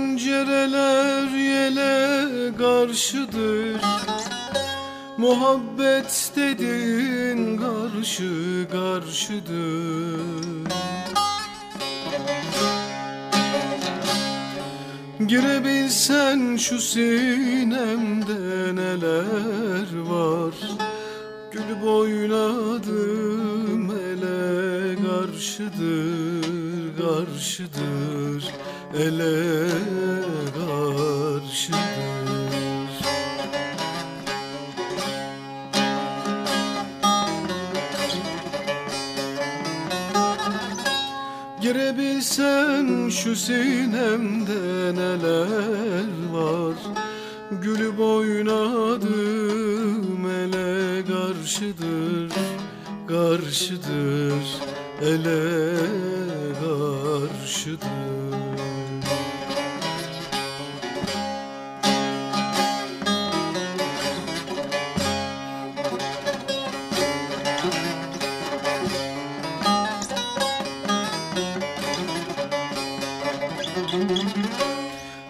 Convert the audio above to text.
pencereler yele karşıdır. Muhabbet dediğin karşı karşıdır. Girebilsen şu sinemde neler var? Gül boyladım ele karşıdır karşıdır ele karşıdır. Girebilsen şu sinemde neler var? Gülü boynadım ele karşıdır Karşıdır. Ele karşıdır